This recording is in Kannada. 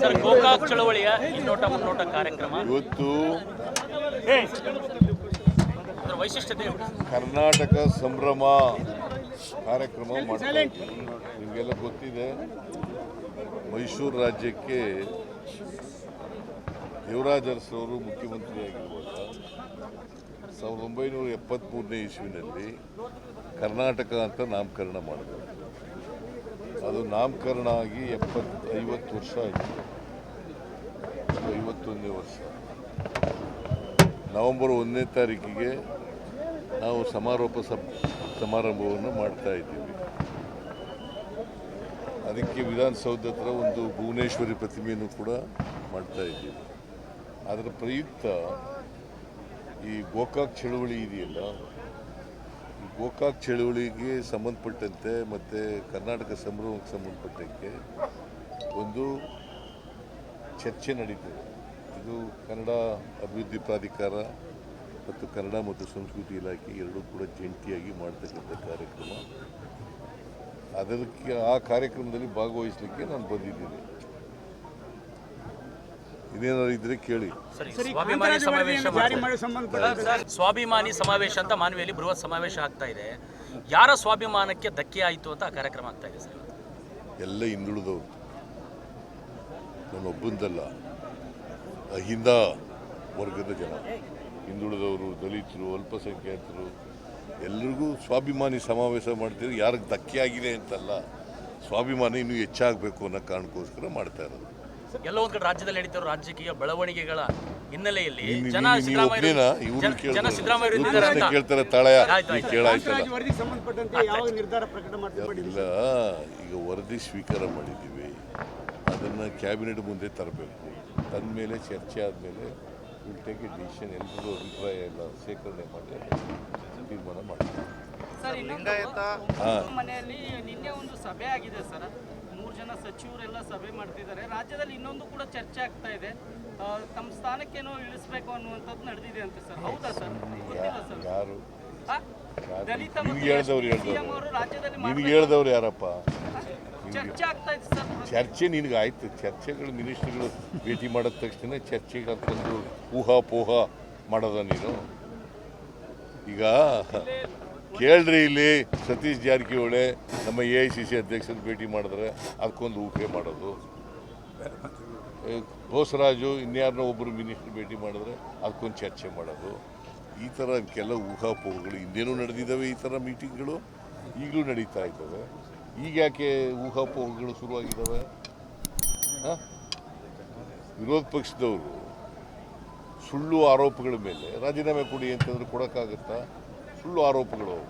ಸರ್ ಗೋಕಾಕ್ ಚಳವಳಿಯ ಇನ್ನೋಟ ಮುನ್ನೋಟ ಕಾರ್ಯಕ್ರಮ. ಇವತ್ತು ಅದರ ವೈಶಿಷ್ಟ್ಯತೆ ಕರ್ನಾಟಕ ಸಂಭ್ರಮ ಕಾರ್ಯಕ್ರಮ ಮಾಡ್ತಾ ಇದ್ದೀವಿ. ನಿಮಗೆಲ್ಲ ಗೊತ್ತಿದೆ ಮೈಸೂರು ರಾಜ್ಯಕ್ಕೆ ದೇವರಾಜ ಅರಸವರು ಮುಖ್ಯಮಂತ್ರಿಯಾಗಿರುವಾಗ ಸಾವಿರದ ಒಂಬೈನೂರ ಎಪ್ಪತ್ತ್ಮೂರನೇ ಇಸ್ವಿನಲ್ಲಿ ಕರ್ನಾಟಕ ಅಂತ ನಾಮಕರಣ ಮಾಡಿದ್ರು. ಅದು ನಾಮಕರಣ ಆಗಿ ಎಪ್ಪತ್ತು ಐವತ್ತು ವರ್ಷ ಆಯಿತು. ಐವತ್ತೊಂದನೇ ವರ್ಷ. ನವೆಂಬರ್ ಒಂದನೇ ತಾರೀಕಿಗೆ ನಾವು ಸಮಾರೋಪ ಸಬ್ ಸಮಾರಂಭವನ್ನು ಮಾಡ್ತಾ ಇದ್ದೀವಿ. ಅದಕ್ಕೆ ವಿಧಾನಸೌಧ ಹತ್ರ ಒಂದು ಭುವನೇಶ್ವರಿ ಪ್ರತಿಮೆಯನ್ನು ಕೂಡ ಮಾಡ್ತಾ ಇದ್ದೀವಿ. ಅದರ ಪ್ರಯುಕ್ತ ಈ ಗೋಕಾಕ್ ಚಳುವಳಿ ಇದೆಯಲ್ಲ ಗೋಕಾಕ್ ಚಳುವಳಿಗೆ ಸಂಬಂಧಪಟ್ಟಂತೆ ಮತ್ತು ಕರ್ನಾಟಕ ಸಂಭ್ರಮಕ್ಕೆ ಸಂಬಂಧಪಟ್ಟಂತೆ ಒಂದು ಚರ್ಚೆ ನಡೀತದೆ. ಇದು ಕನ್ನಡ ಅಭಿವೃದ್ಧಿ ಪ್ರಾಧಿಕಾರ ಮತ್ತು ಕನ್ನಡ ಮತ್ತು ಸಂಸ್ಕೃತಿ ಇಲಾಖೆ ಎರಡೂ ಕೂಡ ಜಂಟಿಯಾಗಿ ಮಾಡ್ತಕ್ಕಂಥ ಕಾರ್ಯಕ್ರಮ. ಅದಕ್ಕೆ ಆ ಕಾರ್ಯಕ್ರಮದಲ್ಲಿ ಭಾಗವಹಿಸಲಿಕ್ಕೆ ನಾನು ಬಂದಿದ್ದೀನಿ. ಇನ್ನೇನಾದ್ರು ಇದ್ರೆ ಕೇಳಿ. ಸರಿ ಸರಿ ಸ್ವಾಭಿಮಾನಿ ಸಮಾವೇಶ ಮಾಡ್ತಾರೆ. ಸಂಬಂಧಪಟ್ಟ ಸರ್, ಸ್ವಾಭಿಮಾನಿ ಸಮಾವೇಶ ಅಂತ ಮಾನವಿಯಲ್ಲಿ ಬೃಹತ್ ಸಮಾವೇಶ ಆಗ್ತಾ ಇದೆ. ಯಾರ ಸ್ವಾಭಿಮಾನಕ್ಕೆ ಧಕ್ಕೆ ಆಯಿತು ಅಂತ ಆ ಕಾರ್ಯಕ್ರಮ ಆಗ್ತಾ ಇದೆ ಸರ್? ಎಲ್ಲ ಹಿಂದುಳಿದವರು. ನಾನೊಬ್ಬಂದಲ್ಲ. ಅಹಿಂದ ವರ್ಗದ ಜನ. ಹಿಂದುಳಿದವರು ದಲಿತರು ಅಲ್ಪಸಂಖ್ಯಾತರು. ಎಲ್ರಿಗೂ ಸ್ವಾಭಿಮಾನಿ ಸಮಾವೇಶ ಮಾಡ್ತೀವಿ ಯಾರಿಗೆ ಧಕ್ಕೆ ಆಗಿದೆ ಅಂತಲ್ಲ ಸ್ವಾಭಿಮಾನಿ ಇನ್ನೂ ಹೆಚ್ಚಾಗಬೇಕು ಅನ್ನೋ ಕಾರಣಕ್ಕೋಸ್ಕರ ಮಾಡ್ತಾ ಇರೋದು. ಎಲ್ಲೋ ಒಂದ್ ಕಡೆ ರಾಜ್ಯದಲ್ಲಿ ನಡೀತಿರೋ ರಾಜಕೀಯ ಬೆಳವಣಿಗೆಗಳ ಹಿನ್ನೆಲೆಯಲ್ಲಿ ಜನ ಸಿದ್ದರಾಮಯ್ಯ ಜನ- ಜನ ಸಿದ್ದರಾಮಯ್ಯ ಕೇಳ್ತಾರೆ ತಾಳಯ ವರದಿಗೆ ಸಂಬಂಧಪಟ್ಟಂತೆ ಯಾವಾಗ ನಿರ್ಧಾರ ಪ್ರಕಟ ಮಾಡ್ತಾರೆ ಇಲ್ಲ ಈಗ ವರದಿ ಸ್ವೀಕಾರ ಮಾಡಿದ್ದೀವಿ. ಅದನ್ನ ಕ್ಯಾಬಿನೆಟ್ ಮುಂದೆ ತರಬೇಕು. ತಂದ ಮೇಲೆ ಚರ್ಚೆ ಆದಮೇಲೆ ವಿಲ್ ಟೇಕ್ ಎ ಡಿಸಿಷನ್ ಎಲ್ಲರೂ ಅಭಿಪ್ರಾಯ ಎಲ್ಲ ಶೇಖರಣೆ ಮಾಡಿ ತೀರ್ಮಾನ ಮಾಡ್ತೀವಿ. ಹಾ. ಮನೆಯಲ್ಲಿ ನಿನ್ನೆ ಒಂದು ಸಭೆ ಆಗಿದೆ ಸರ್. ಜನ ಸಚಿವರೆಲ್ಲ ಸಭೆ ಮಾಡ್ತಿದ್ದಾರೆ. ರಾಜ್ಯದಲ್ಲಿ ಇನ್ನೊಂದು ಕೂಡ ಚರ್ಚೆ ಆಗ್ತಾ ಇದೆ. ತಮ್ಮ ಸ್ಥಾನಕ್ಕೇನೋ ಇಳಿಸ್ಬೇಕು ಅನ್ನುವಂಥದ್ದು ನಡೆದಿದೆ ಅಂತ ಸರ್. ಹೌದಾ ಸರ್? ಗೊತ್ತಿಲ್ಲ ಸರ್. ಯಾರು? ಯಾರು? ದಲಿತ ಅವರು ರಾಜ್ಯದಲ್ಲಿ ನಿಮ್ಗೆ ಹೇಳ್ದವ್ರು ಯಾರಪ್ಪ? ಚರ್ಚೆ ಆಗ್ತಾ ಇದೆ ಸರ್. ಚರ್ಚೆ ನಿನಗೆ ಆಯ್ತು. ಚರ್ಚೆಗಳು ಮಿನಿಸ್ಟ್ರುಗಳು ಭೇಟಿ ಮಾಡಿದ ತಕ್ಷಣ ಚರ್ಚೆಗೆ ಅಂತಂದು ಊಹಾಪೋಹ ಮಾಡೋದ ನೀನು? ಈಗ ಕೇಳ್ರಿ ಇಲ್ಲಿ ಸತೀಶ್ ಜಾರಕಿಹೊಳಿ ನಮ್ಮ ಎ ಐ ಸಿ ಸಿ ಅಧ್ಯಕ್ಷರು ಭೇಟಿ ಮಾಡಿದ್ರೆ ಅದಕ್ಕೊಂದು ಊಹೆ ಮಾಡೋದು. ಬೋಸರಾಜು ಇನ್ಯಾರನ್ನೋ ಒಬ್ಬರು ಮಿನಿಸ್ಟರ್ ಭೇಟಿ ಮಾಡಿದ್ರೆ ಅದಕ್ಕೊಂದು ಚರ್ಚೆ ಮಾಡೋದು. ಈ ಥರ ಕೆಲವು ಊಹಾಪೋಹಗಳು ಹಿಂದೇನೂ ನಡೆದಿದ್ದಾವೆ ಈ ಥರ ಮೀಟಿಂಗ್ಗಳು? ಈಗಲೂ ನಡೀತಾ ಇದ್ದಾವೆ. ಈಗ ಯಾಕೆ ಊಹಾಪೋಹಗಳು ಶುರುವಾಗಿದ್ದಾವೆ? ವಿರೋಧ ಪಕ್ಷದವರು ಸುಳ್ಳು ಆರೋಪಗಳ ಮೇಲೆ ರಾಜೀನಾಮೆ ಕೊಡಿ ಅಂತಂದ್ರೆ ಕೊಡೋಕ್ಕಾಗತ್ತಾ? ಸುಳ್ಳು ಆರೋಪಗಳು ಅವು.